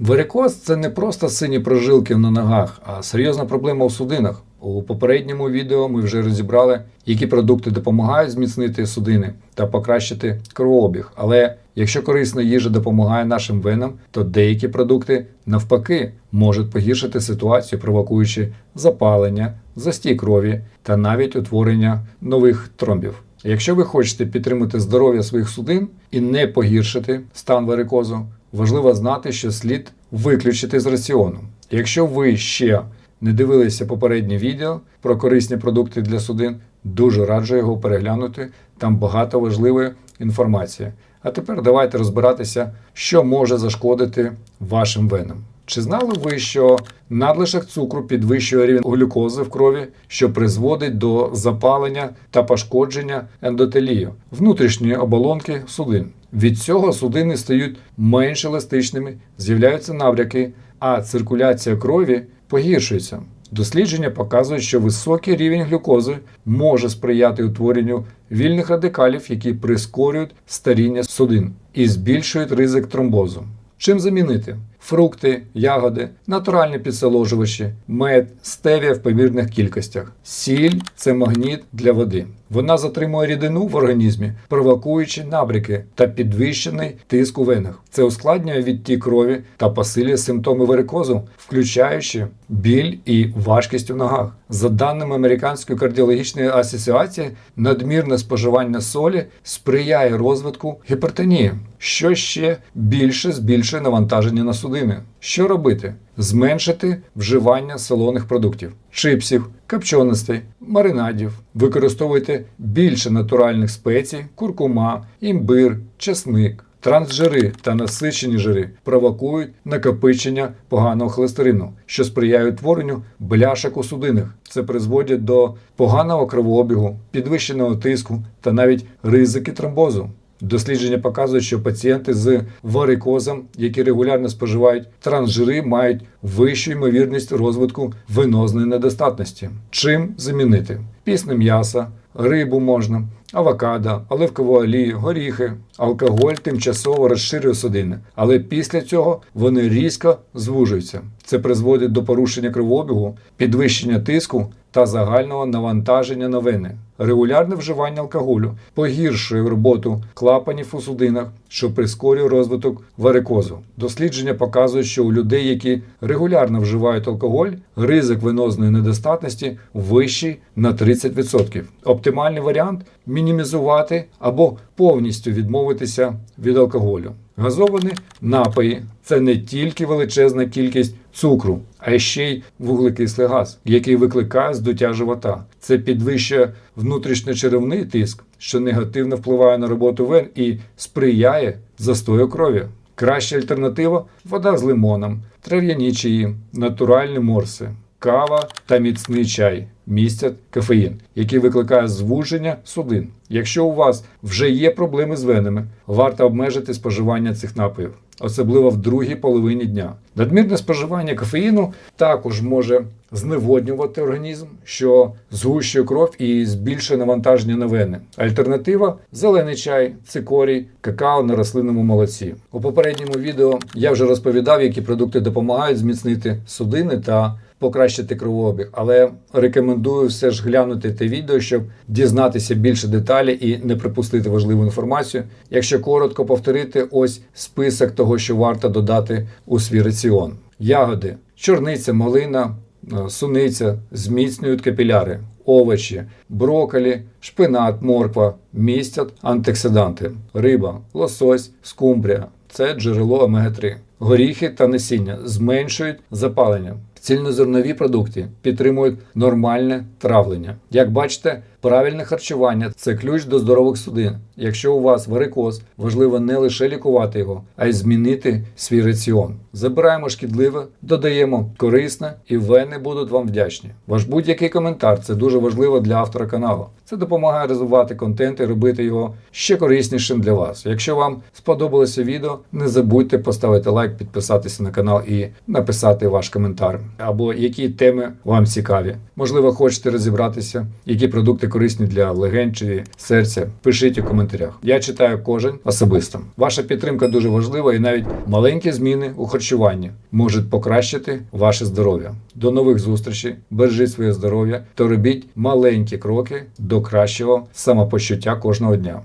Варикоз це не просто сині прожилки на ногах, а серйозна проблема у судинах. У попередньому відео ми вже розібрали, які продукти допомагають зміцнити судини та покращити кровообіг. Але якщо корисна їжа допомагає нашим венам, то деякі продукти навпаки можуть погіршити ситуацію, провокуючи запалення, застій крові та навіть утворення нових тромбів. Якщо ви хочете підтримати здоров'я своїх судин і не погіршити стан варикозу, важливо знати, що слід виключити з раціону. Якщо ви ще не дивилися попереднє відео про корисні продукти для судин, дуже раджу його переглянути. Там багато важливої інформації. А тепер давайте розбиратися, що може зашкодити вашим венам. Чи знали ви, що надлишок цукру підвищує рівень глюкози в крові, що призводить до запалення та пошкодження ендотелію внутрішньої оболонки судин? Від цього судини стають менш еластичними, з'являються набряки, а циркуляція крові погіршується. Дослідження показують, що високий рівень глюкози може сприяти утворенню вільних радикалів, які прискорюють старіння судин і збільшують ризик тромбозу. Чим замінити? Фрукти, ягоди, натуральні підсоложувачі, мед, стевія в помірних кількостях. Сіль це магніт для води. Вона затримує рідину в організмі, провокуючи набряки та підвищений тиск у венах. Це ускладнює відтік крові та посилює симптоми варикозу, включаючи біль і важкість у ногах. За даними Американської кардіологічної асоціації, надмірне споживання солі сприяє розвитку гіпертонії, що ще більше збільшує навантаження на судини. Що робити? Зменшити вживання солоних продуктів, чипсів, копченостей, маринадів. Використовуйте більше натуральних спецій, куркума, імбир, чесник. Трансжири та насичені жири провокують накопичення поганого холестерину, що сприяє утворенню бляшок у судинах. Це призводить до поганого кровообігу, підвищеного тиску та навіть ризики тромбозу. Дослідження показують, що пацієнти з варикозом, які регулярно споживають трансжири, мають вищу ймовірність розвитку венозної недостатності. Чим замінити? Пісне м'ясо, рибу можна, авокадо, оливкову олію, горіхи. Алкоголь тимчасово розширює судини, але після цього вони різко звужуються. Це призводить до порушення кровообігу, підвищення тиску та загального навантаження на вени. Регулярне вживання алкоголю погіршує роботу клапанів у судинах, що прискорює розвиток варикозу. Дослідження показують, що у людей, які регулярно вживають алкоголь, ризик венозної недостатності вищий на 30%. Оптимальний варіант мінімізувати або повністю відмовитися від алкоголю. Газовані напої це не тільки величезна кількість цукру, а ще й вуглекислий газ, який викликає здуття живота. Це підвищує внутрішньочеревний тиск, що негативно впливає на роботу вен і сприяє застою крові. Краща альтернатива вода з лимоном, трав'яні чаї, натуральні морси, кава та міцний чай містять кофеїн, який викликає звуження судин. Якщо у вас вже є проблеми з венами, варто обмежити споживання цих напоїв, особливо в другій половині дня. Надмірне споживання кофеїну також може зневоднювати організм, що згущує кров і збільшує навантаження на вени. Альтернатива зелений чай, цикорій, какао на рослинному молоці. У попередньому відео я вже розповідав, які продукти допомагають зміцнити судини та покращити кровообіг, але рекомендую все ж глянути те відео, щоб дізнатися більше деталі і не припустити важливу інформацію. Якщо коротко повторити, ось список того, що варто додати у свій раціон: ягоди, чорниця, малина, е, суниця зміцнюють капіляри. Овочі, брокколі, шпинат, морква містять антиоксиданти, риба, лосось, скумбрія це джерело омега-3. Горіхи та насіння зменшують запалення. Цільнозернові продукти підтримують нормальне травлення. Як бачите, правильне харчування це ключ до здорових судин. Якщо у вас варикоз, важливо не лише лікувати його, а й змінити свій раціон. Забираємо шкідливе, додаємо корисне, і вени будуть вам вдячні. Ваш будь-який коментар це дуже важливо для автора каналу. Це допомагає розвивати контент і робити його ще кориснішим для вас. Якщо вам сподобалося відео, не забудьте поставити лайк, підписатися на канал і написати ваш коментар. або які теми вам цікаві. Можливо, хочете розібратися, які продукти корисні для легень чи серця. Пишіть у коментарях. Я читаю кожен особисто. Ваша підтримка дуже важлива, і навіть маленькі зміни у харчуванні можуть покращити ваше здоров'я. До нових зустрічей, бережіть своє здоров'я та робіть маленькі кроки до кращого самопочуття кожного дня.